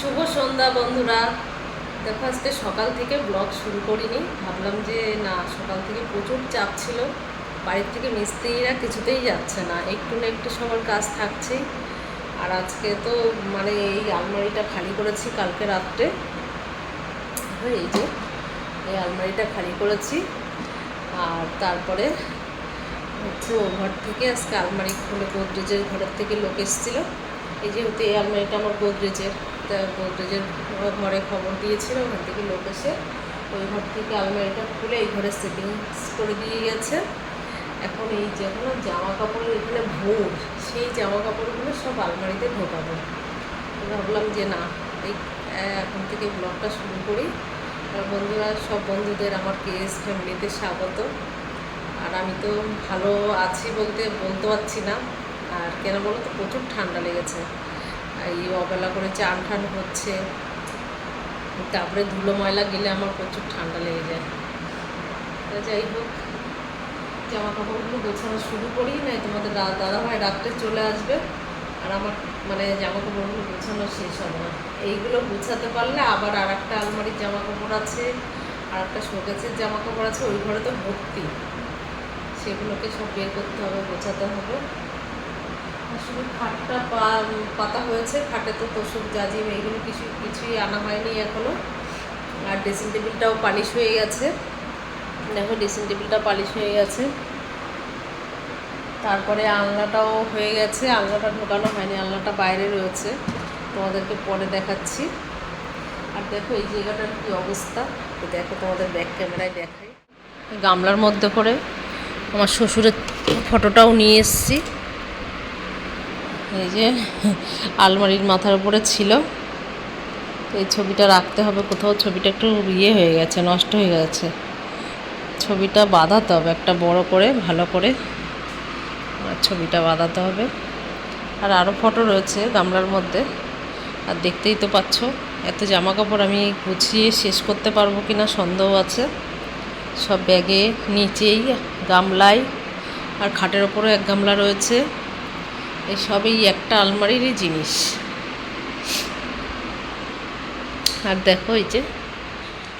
শুভ সন্ধ্যা বন্ধুরা। দেখো, আজকে সকাল থেকে ব্লগ শুরু করিনি। ভাবলাম যে, না, সকাল থেকে প্রচুর চাপ ছিল। বাড়ির থেকে মিস্ত্রিরা কিছুতেই যাচ্ছে না। একটু না একটু সবার কাজ থাকছেই আর আজকে তো মানে এই আলমারিটা খালি করেছি কালকে রাত্রে। এই যে, এই আলমারিটা খালি করেছি। আর তারপরে হচ্ছে ও ঘর থেকে আজকে আলমারি খুলে গোদরেজের ঘরের থেকে লোক এসেছিল। এই যেহেতু এই আলমারিটা আমার গোদরেজের। গোদরেজের ঘরে খবর দিয়েছিল, ওখান থেকে লোক এসে ওই ঘর থেকে আলমারিটা খুলে এই ঘরে সেটিংস করে দিয়ে গেছে। এখন এই যেগুলো জামা কাপড়ের এখানে ভোর, সেই জামা কাপড়গুলো সব আলমারিতে ঢোকাবো। ভাবলাম যে না, এই এখন থেকে ব্লগটা শুরু করি। আর বন্ধুরা, সব বন্ধুদের, আমার কেস ফ্যামিলিতে স্বাগত। আর আমি তো ভালো আছি বলতে বলতে পারছি না। আর কেন বলো তো, প্রচুর ঠান্ডা লেগেছে। এই অবেলা করে চান ঠান হচ্ছে। তারপরে ধুলো ময়লা গেলে আমার প্রচুর ঠান্ডা লেগে যায়। যাই হোক জামা কাপড়গুলো গোছানো শুরু করি নাই। তোমাদের দাদা ভাই রাত্রে চলে আসবে। আর আমার মানে জামা কাপড়গুলো গোছানো শেষ হবে না। এইগুলো গুছাতে পারলে আবার আর একটা আলমারির জামা কাপড় আছে আর একটা শোকেসের জামা কাপড় আছে, ওই ঘরে তো ভর্তি। সেগুলোকে সব বের করতে হবে, গোছাতে হবে। শুধু খাটটা পাতা হয়েছে, খাটে তো তোষক, জাজিম, এইগুলো কিছু, কিছুই আনা হয়নি এখনও আর ড্রেসিং টেবিলটাও পালিশ হয়ে গেছে। দেখো ড্রেসিং টেবিলটা পালিশ হয়ে গেছে। তারপরে আলনাটাও হয়ে গেছে। আলনাটা ঢোকানো হয়নি, আলনাটা বাইরে রয়েছে। তোমাদেরকে পরে দেখাচ্ছি। আর দেখো, এই জায়গাটার কী অবস্থা। তো দেখো, তোমাদের ব্যাক ক্যামেরায় দেখাই। গামলার মধ্যে করে আমার শ্বশুরের ফটোটাও নিয়ে এসেছি। এই যে আলমারির মাথার উপরে ছিল। এই ছবিটা রাখতে হবে কোথাও। ছবিটা একটু ইয়ে হয়ে গেছে, নষ্ট হয়ে গেছে। ছবিটা বাঁধাতে হবে একটা বড় করে, ভালো করে। আর ছবিটা বাঁধাতে হবে। আর আরও ফটো রয়েছে গামলার মধ্যে। আর দেখতেই তো পাচ্ছ, এত জামা কাপড় আমি গুছিয়ে শেষ করতে পারব কি না সন্দেহ আছে। সব ব্যাগে নিচেই গামলায়। আর খাটের ওপরও এক গামলা রয়েছে। এই সবই একটা আলমারিরই জিনিস। আর দেখো এই যে,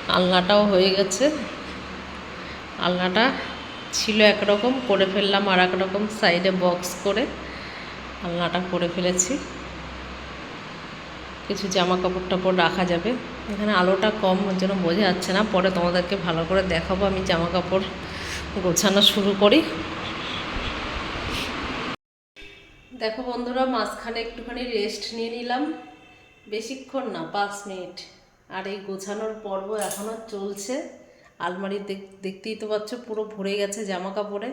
আলনাটাও হয়ে গেছে। আলনাটা ছিল একরকম, করে ফেললাম আর এক রকম সাইডে বক্স করে আলনাটা করে ফেলেছি। কিছু জামা কাপড় টাপড় রাখা যাবে। এখানে আলোটা কম জন্য বোঝা যাচ্ছে না। পরে তোমাদেরকে ভালো করে দেখাবো। আমি জামা কাপড় গোছানো শুরু করি। দেখো বন্ধুরা, মাঝখানে একটুখানি রেস্ট নিয়ে নিলাম। বেশিক্ষণ না, পাঁচ মিনিট। আর এই গোছানোর পর্ব এখনও চলছে। আলমারি দেখ- দেখতেই তো পাচ্ছ, পুরো ভরে গেছে জামা কাপড়ে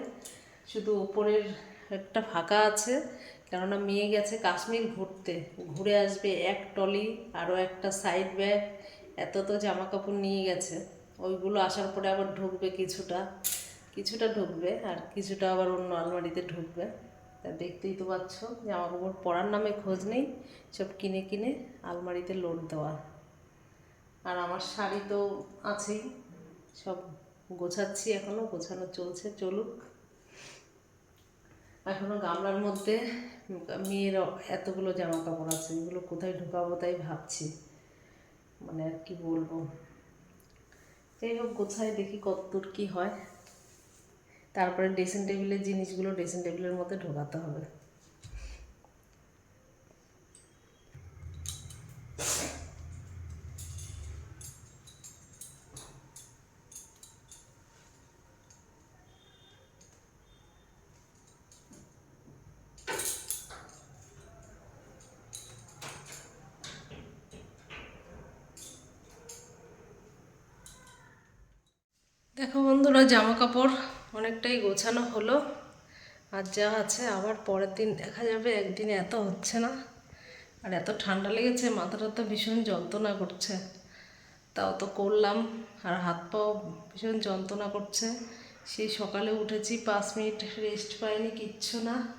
শুধু ওপরের একটা ফাঁকা আছে, কেননা মেয়ে গেছে কাশ্মীর ঘুরতে। ঘুরে আসবে এক টলি আরও একটা সাইড ব্যাগ এত তো জামা কাপড় নিয়ে গেছে। ওইগুলো আসার পরে আবার ঢুকবে কিছুটা। কিছুটা ঢুকবে, আর কিছুটা আবার অন্য আলমারিতে ঢুকবে। তা দেখতেই তো পাচ্ছ জামা কাপড় পরার নামে খোঁজ নেই, সব কিনে কিনে আলমারিতে লোড দেওয়া। আর আমার শাড়ি তো আছেই, সব গোছাচ্ছি এখনও গোছানো চলছে, চলুক। এখনও গামলার মধ্যে মেয়ের এতগুলো জামা কাপড় আছে, এগুলো কোথায় ঢুকাবো তাই ভাবছি। মানে আর কি বলব? যাই হোক গোছায় দেখি কতদূর কী হয়। তারপরে ড্রেসিং টেবিলের জিনিসগুলো ড্রেসিং টেবিলের মধ্যে ঢোকাতে হবে। দেখো বন্ধুরা জামা কাপড় অনেকটাই গোছানো হলো। আর যা আছে আবার পরের দিন দেখা যাবে। একদিনে এত হচ্ছে না। আর এত ঠান্ডা লেগেছে, মাথাটা তো ভীষণ যন্ত্রণা করছে। তাও তো করলাম। আর হাত পাও ভীষণ যন্ত্রণা করছে। সেই সকালে উঠেছি, পাঁচ মিনিট রেস্ট পাইনি, কিচ্ছু না।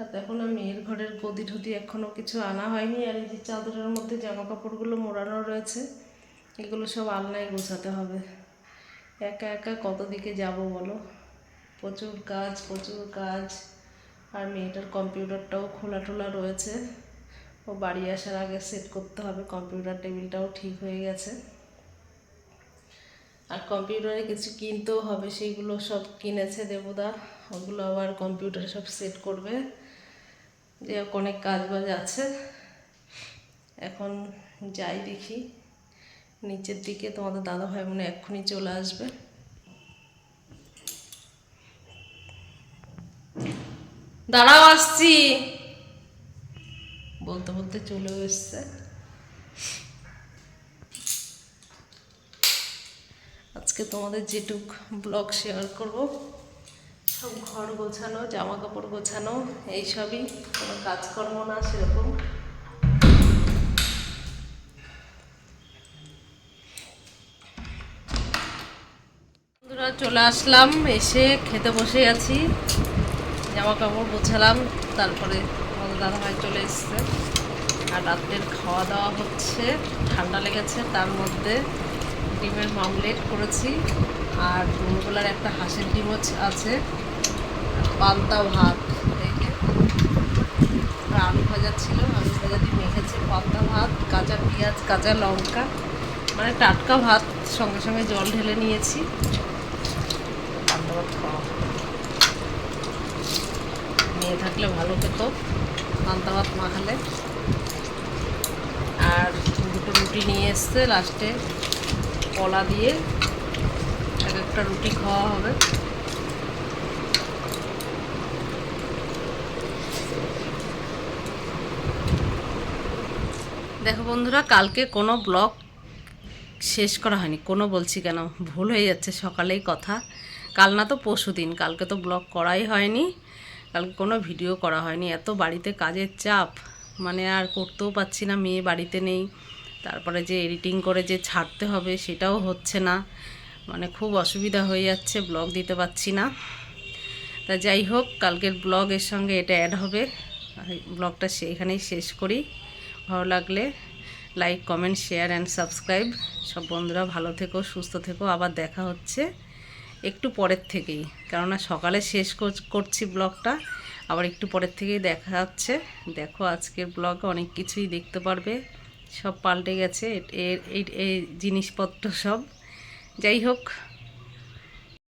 আর দেখো না, মেয়ের ঘরের গদি ঠদি এখনও কিছু আনা হয়নি। আর এই যে চাদরের মধ্যে জামা কাপড়গুলো মোড়ানো রয়েছে, এগুলো সব আলনায় গোছাতে হবে। একা একা কত দিকে যাব বলো? প্রচুর কাজ প্রচুর কাজ। আর মেয়েটার কম্পিউটারটাও খোলা টোলা রয়েছে। ও বাড়ি আসার আগে সেট করতে হবে, কম্পিউটার টেবিলটাও ঠিক হয়ে গেছে। আর কম্পিউটারে কিছু কিনতেও হবে, সেইগুলো সব কিনেছে দেবদা। ওগুলো আবার কম্পিউটারে সব সেট করবে। যে অনেক কাজ বাজ আছে। এখন যাই দেখি। নিচের দিকে তোমাদের দাদা ভাই মনে এক্ষুনি চলে আসবে। দাঁড়াও, আসছি। বলতে বলতে চলেও এসছে। আজকে তোমাদের যেটুক ব্লগ শেয়ার করব, সব ঘর গোছানো জামা কাপড় গোছানো, এইসবই। কোনো কাজকর্ম না সেরকম। চলে আসলাম, এসে খেতে বসে আছি। জামা কাপড় গোছালাম, তারপরে আমাদের দাদাভাই চলে এসছে। আর রাত্রের খাওয়া দাওয়া হচ্ছে, ঠান্ডা লেগেছে, তার মধ্যে ডিমের মামলেট করেছি। আর দুপুরবেলার একটা হাঁসের ডিমও আছে। পান্তা ভাত। আলু ভাজা ছিল, আলু ভাজা দিয়ে মেখেছে। পান্তা ভাত, কাঁচা পেঁয়াজ, কাঁচা লঙ্কা মানে টাটকা ভাত, সঙ্গে সঙ্গে জল ঢেলে নিয়েছি পান্তা ভাত খাওয়া হবে। মেয়ে থাকলে ভালো খেত, পান্তা ভাত মাখালে। আর দুটো রুটি নিয়ে এসছে লাস্টে, কলা দিয়ে। এক একটা রুটি খাওয়া হবে। দেখো বন্ধুরা, কালকে কোনো ব্লগ শেষ করা হয়নি। কোনো বলছি কেন? ভুল হয়ে যাচ্ছে সকালেই কথা। কাল না তো পরশু দিন, কালকে তো ব্লগ করাই হয়নি, কালকে কোনো ভিডিও করা হয়নি, এত বাড়িতে কাজের চাপ মানে আর করতেও পারছি না, মেয়ে বাড়িতে নেই, তারপরে যে এডিটিং করে যে ছাড়তে হবে সেটাও হচ্ছে না মানে খুব অসুবিধা হয়ে যাচ্ছে ব্লগ দিতে পারছি না, তা যাই হোক, কালকের ব্লগের সঙ্গে এটা অ্যাড হবে ব্লগটা এখানেই শেষ করি, ভালো লাগলে like comment share and subscribe সব বন্ধুরা ভালো থেকো, সুস্থ থেকো, আবার দেখা হচ্ছে। একটু পরের থেকেই। কেননা সকালে শেষ কর- করছি ব্লগটা, আবার একটু পরের থেকেই দেখা যাচ্ছে। দেখো আজকের ব্লগে অনেক কিছুই দেখতে পারবে। সব পাল্টে গেছে এই জিনিসপত্র সব। যাই হোক